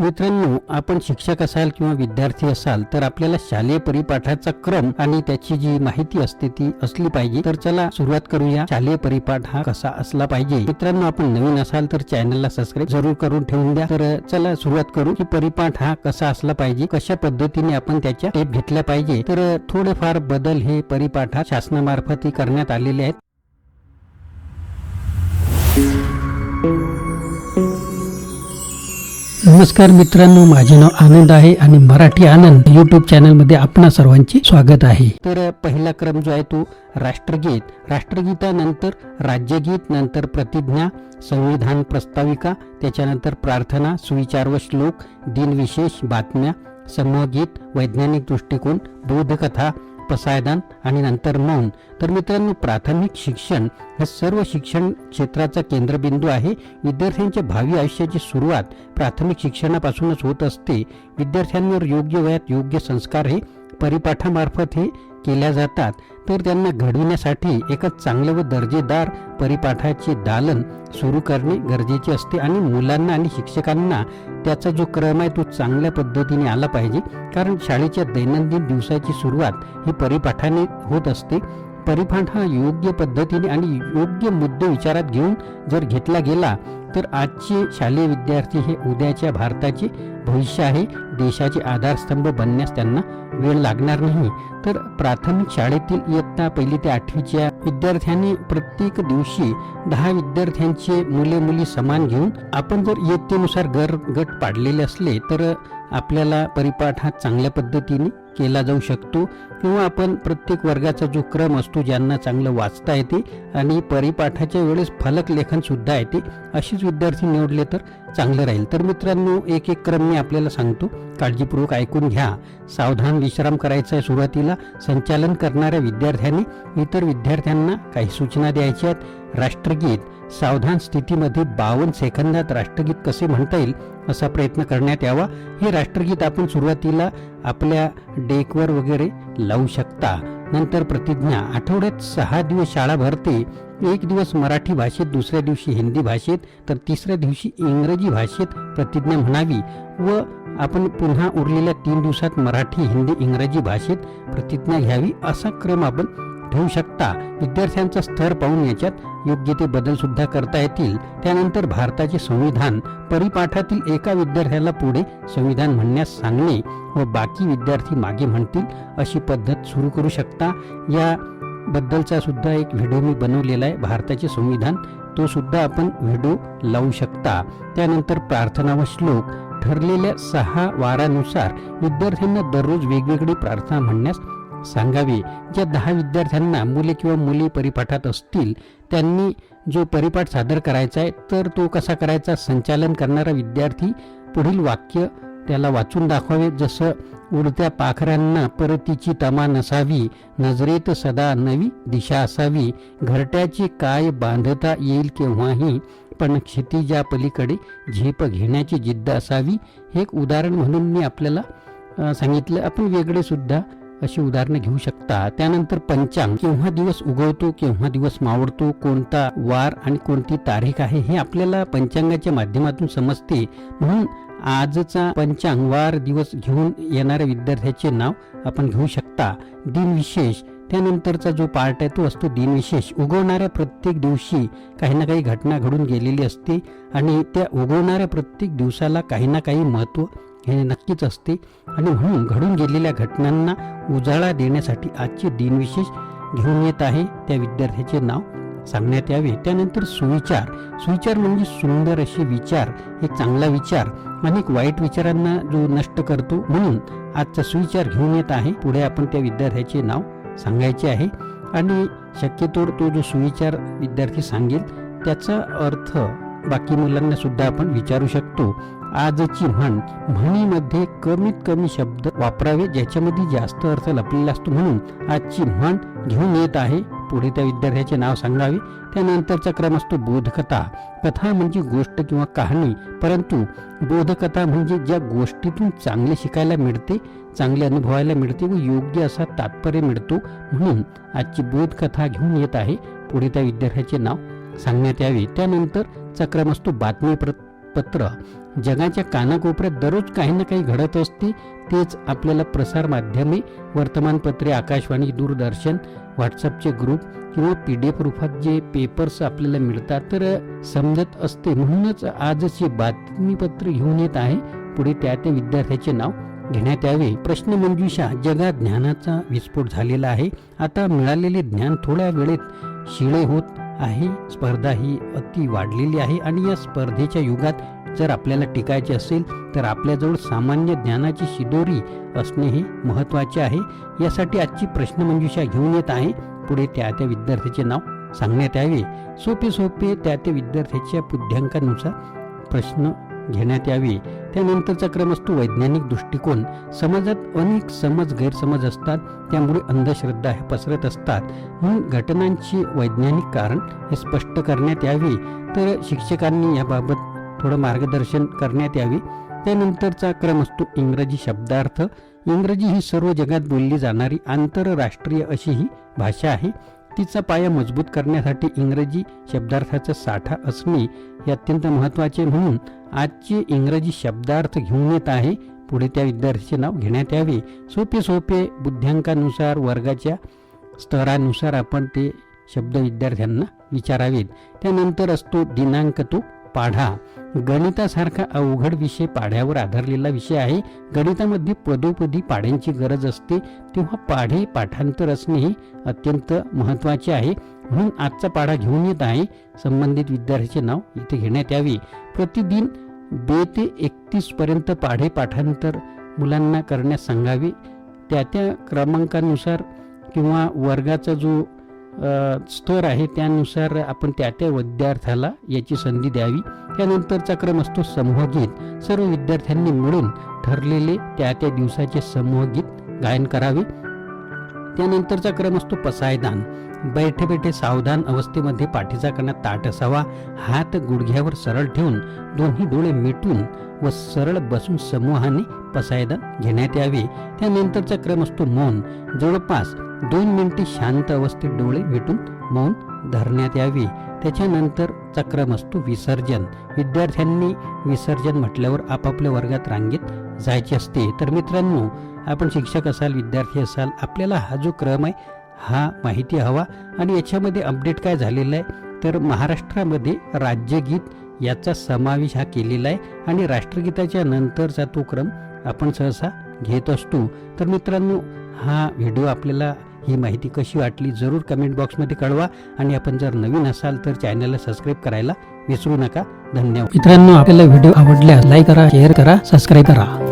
मित्रांनो आपण शिक्षक असाल किंवा विद्यार्थी असाल तर आपल्याला शालेय परिपाठाचा क्रम आणि त्याची जी माहिती असते ती असली पाहिजे. तर चला सुरुवात करूया. शालेय परिपाठ हा कसा असला पाहिजे? मित्रांनो आपण नवीन असाल तर चॅनलला सबस्क्राईब जरूर करून ठेवून द्या. तर चला सुरुवात करू की परिपाठ हा कसा असला पाहिजे? कशा पद्धतीने आपण त्याच्या टेप घेतल्या पाहिजे? तर थोडेफार बदल हे परिपाठात शासनामार्फत करण्यात आलेले आहेत. नमस्कार मित्रांनो माझे नाव आनंद आहे आणि मराठी आनंद युट्यूब चॅनलमध्ये आपणा सर्वांचे स्वागत आहे. तर पहिला क्रम जो आहे तो राष्ट्रगीत. राष्ट्रगीतानंतर राज्यगीत नंतर प्रतिज्ञा संविधान प्रस्ताविका त्याच्यानंतर प्रार्थना सुविचार व श्लोक दिनविशेष बातम्या समूहगीत वैज्ञानिक दृष्टिकोन बोधकथा पसायदान आणि नंतर मौन. तर मित्रांनो प्राथमिक शिक्षण हे सर्व शिक्षण क्षेत्राचा केंद्रबिंदू आहे. विद्यार्थ्यांच्या भावी आयुष्याची सुरुवात प्राथमिक शिक्षणापासूनच होत असते. विद्यार्थ्यांवर योग्य वयात योग्य संस्कार हे परिपाठामार्फत हे केल्या जातात तर त्यांना घडविण्यासाठी एका चांगलं व दर्जेदार परिपाठाचे दालन सुरू करणे गरजेचे असते आणि मुलांना आणि शिक्षकांना त्याचा जो क्रम आहे तो चांगल्या पद्धतीने आला पाहिजे. कारण शाळेच्या दैनंदिन दिवसाची सुरुवात ही परिपाठाने होत असते. परिपाठ हा योग्य पद्धतीने आणि योग्य मुद्दे विचारात घेऊन जर घेतला गेला तर आजचे शालेय विद्यार्थी हे उद्याच्या भारताचे भविष्य आहे. देशाचे आधारस्तंभ बनण्यास त्यांना वेळ लागणार नाही. तर प्राथमिक शाळेतील इयत्ता पहिली ते आठवीच्या विद्यार्थ्यांनी प्रत्येक दिवशी दहा विद्यार्थ्यांचे मुले मुली समान घेऊन आपण जर इयत्तेनुसार घर गट पाडलेले असले तर आपल्याला परिपाठ हा चांगल्या पद्धतीने केला जाऊ शकतो किंवा आपण प्रत्येक वर्गाचा जो क्रम असतो ज्यांना चांगलं वाचता येते आणि परिपाठाच्या वेळेस फलक लेखनसुद्धा येते अशीच विद्यार्थी निवडले तर चांगलं राहील. तर मित्रांनो एक एक क्रम मी आपल्याला सांगतो. काळजीपूर्वक ऐकून घ्या. सावधान विश्राम करायचा आहे सुरुवातीला. संचालन करणाऱ्या विद्यार्थ्यांनी इतर विद्यार्थ्यांना काही सूचना द्यायच्या आहेत. राष्ट्रगीत. सावधान स्थितीमध्ये बावन्न सेकंदात राष्ट्रगीत कसे म्हणता येईल असा प्रयत्न करण्यात यावा. हे राष्ट्रगीत आपण सुरुवातीला आपल्या डेकवर वगैरे लावू शकता. नंतर प्रतिज्ञा आठवड्यात सहा दिवस शाळा भरते एक दिवस मराठी भाषेत दुसऱ्या दिवशी हिंदी भाषेत तर तिसऱ्या दिवशी इंग्रजी भाषेत प्रतिज्ञा म्हणावी व आपण पुन्हा उरलेल्या तीन दिवसात मराठी हिंदी इंग्रजी भाषेत प्रतिज्ञा घ्यावी असा क्रम आपण ठेवू शकता. विद्यार्थ्यांचा स्तर पाहून याच्यात योग्य ते बदल सुद्धा करता येतील. त्यानंतर भारताचे संविधान परिपाठातील एका विद्यार्थ्याला पुढे संविधान म्हणण्यास सांगणे व बाकी विद्यार्थी मागे म्हणतील अशी पद्धत सुरू करू शकता. या बद्दलचा सुद्धा एक व्हिडिओ मी बनवलेला आहे. भारताचे संविधान तो सुद्धा आपण व्हिडिओ लावू शकता. त्यानंतर प्रार्थना व श्लोक. ठरलेल्या सहा वारानुसार विद्यार्थ्यांना दररोज वेगवेगळी प्रार्थना म्हणण्यास सांगावे. ज्या दहा विद्यार्थ्यांना मुले किंवा मुली परिपाठात असतील त्यांनी जो परिपाठ सादर करायचा आहे तर तो कसा करायचा? संचालन करणारा विद्यार्थी पुढील वाक्य त्याला वाचून दाखवावे. जसं उडत्या पाखरांना परतीची तमा नसावी नजरेत सदा नवी दिशा असावी घरट्याची काय बांधता येईल केव्हाही पण क्षितिजा पलीकडे झेप घेण्याची जिद्द असावी. हे एक उदाहरण म्हणून मी आपल्याला सांगितलं. आपण वेगळेसुद्धा अशी उदाहरणं घेऊ शकता. त्यानंतर पंचांग. केव्हा दिवस उगवतो केव्हा दिवस मावळतो कोणता वार आणि कोणती तारीख आहे हे आपल्याला पंचांगाच्या माध्यमातून समजते. म्हणून आजचा पंचांग वार दिवस घेऊन येणाऱ्या विद्यार्थ्याचे नाव आपण घेऊ शकता. दिनविशेष. त्यानंतरचा जो पार्ट आहे तो असतो दिनविशेष. उगवणाऱ्या प्रत्येक दिवशी काही ना काही घटना घडून गेलेली असते आणि त्या उगवणाऱ्या प्रत्येक दिवसाला काही ना काही महत्त्व हे नक्कीच असते. आणि म्हणून घडून गेलेल्या घटनांना उजाळा देण्यासाठी आजचे दिनविशेष घेऊन येत आहे. त्या विद्यार्थ्याचे नाव सांगण्यात यावे. त्यानंतर सुविचार. सुविचार म्हणजे सुंदर असे विचार. एक चांगला विचार. अनेक वाईट विचारांना जो नष्ट करतो. म्हणून आजचा सुविचार घेऊन येत आहे. पुढे आपण त्या विद्यार्थ्याचे नाव सांगायचे आहे. आणि शक्यतोवर तो जो सुविचार विद्यार्थी सांगेल त्याचा अर्थ बाकी मुलांना सुद्धा आपण विचारू शकतो. आजची म्हण म्हणीमध्ये कमीत कमी शब्द वापरावे ज्याच्यामध्ये जास्त अर्थ लपलेला असतो म्हणून आजची म्हण घेऊन येत आहे. पुढे त्या विद्यार्थ्याचे नाव सांगावे. त्यानंतरचा क्रम असतो बोधकथा. कथा म्हणजे गोष्ट किंवा कहाणी परंतु बोधकथा म्हणजे ज्या गोष्टीतून चांगले शिकायला मिळते चांगले अनुभवायला मिळते व योग्य असा तात्पर्य मिळतो म्हणून आजची बोधकथा घेऊन येत आहे. पुढे त्या विद्यार्थ्याचे नाव सांगण्यात यावे. त्यानंतर क्रम असतो बातमी पत्र जगाच्या कानाकोपऱ्यात दररोज काही ना काही घडत असते तेच आपल्याला प्रसारमाध्यमे वर्तमानपत्रे आकाशवाणी दूरदर्शन व्हॉट्सअपचे ग्रुप किंवा पी डी एफ रूपात जे पेपर्स आपल्याला मिळतात तर समजत असते. म्हणूनच आजचे बातमीपत्र घेऊन येत आहे. पुढे त्या त्या विद्यार्थ्याचे नाव घेण्यात यावे. प्रश्नमंजुषा जगात ज्ञानाचा विस्फोट झालेला आहे. आता मिळालेले ज्ञान थोड्या वेळेत शिळे होत आहे. स्पर्धा ही अति वाढलेली आहे आणि या स्पर्धेच्या युगात जर आपल्याला टिकायचे असेल तर आपल्याजवळ सामान्य ज्ञानाची शिदोरी असणे हे महत्त्वाचे आहे. यासाठी आजची प्रश्नमंजुषा घेऊन येत आहे. पुढे त्या त्या विद्यार्थ्याचे नाव सांगण्यात यावे. सोपे सोपे त्या त्या विद्यार्थ्याच्या बुद्ध्यांकानुसार प्रश्न घेण्यात यावे. त्यानंतरचा क्रम असतो वैज्ञानिक दृष्टिकोन. समाजात अनेक समज गैरसमज असतात. त्यामुळे अंधश्रद्धा हे पसरत असतात. म्हणून घटनांची वैज्ञानिक कारण हे स्पष्ट करण्यात यावे. तर शिक्षकांनी याबाबत थोडं मार्गदर्शन करण्यात यावे. त्यानंतरचा क्रम असतो इंग्रजी शब्दार्थ. इंग्रजी ही सर्व जगात बोलली जाणारी आंतरराष्ट्रीय अशी ही भाषा आहे. तिचा पाया मजबूत करण्यासाठी इंग्रजी शब्दार्थाचा साठा असणे हे अत्यंत महत्त्वाचे म्हणून आजचे इंग्रजी शब्दार्थ घेऊन येत आहे. पुढे त्या विद्यार्थ्याचे नाव घेण्यात यावे. सोपे सोपे बुद्ध्यांकानुसार वर्गाच्या स्तरानुसार आपण ते शब्द विद्यार्थ्यांना विचारावेत. त्यानंतर असतो दिनांक तो पाढा. गणितासारखा अवघड विषय पाढ्यावर आधारलेला विषय आहे. गणितामध्ये पदोपदी पाढ्यांची गरज असते. तेव्हा पाढे पाठांतर असणे हे अत्यंत महत्त्वाचे आहे. म्हणून आजचा पाढा घेऊन येत आहे. संबंधित विद्यार्थ्याचे नाव इथे घेण्यात यावे. प्रतिदिन बे ते एकतीसपर्यंत पाढे पाठांतर मुलांना करण्यास सांगावे. त्या त्या क्रमांकानुसार किंवा वर्गाचा जो स्तर आहे त्यानुसार आपण त्या त्या विद्यार्थ्याला याची संधी द्यावी. त्यानंतरचा क्रम असतो समूहगीत सर्व विद्यार्थ्यांनी मिळून ठरलेले त्या त्या दिवसाचे समूहगीत गायन करावे. त्यानंतरचा क्रम असतो पसायदान. बैठे बैठे सावधान अवस्थेमध्ये पाठीचा कणा ताट असावा हात गुडघ्यावर सरळ ठेवून दोन्ही डोळे मिटून व सरळ बसून समूहाने पसायदा घेण्यात यावे. त्यानंतरचा क्रम असतो मौन. जवळपास दोन मिनिटे शांत अवस्थेत डोळे मिटून मौन धरण्यात यावे. त्याच्यानंतरचा क्रम असतो विसर्जन. विद्यार्थ्यांनी विसर्जन म्हटल्यावर आपापल्या वर्गात रांगेत जायचे असते. तर मित्रांनो आपण शिक्षक असाल विद्यार्थी असाल आपल्याला हा जो क्रम आहे हा माहिती हवा आणि याच्यामध्ये अपडेट काय झालेलं आहे तर महाराष्ट्रामध्ये राज्यगीत याचा समावेश हा केलेला आहे आणि राष्ट्रगीताच्या नंतरचा तो क्रम आपण सहसा घेत असतो. तर मित्रांनो हा व्हिडिओ आपल्याला ही माहिती कशी वाटली जरूर कमेंट बॉक्समध्ये कळवा आणि आपण जर नवीन असाल तर चॅनलला सबस्क्राईब करायला विसरू नका. धन्यवाद. मित्रांनो आपल्याला व्हिडिओ आवडल्यास लाईक करा शेअर करा सबस्क्राईब करा.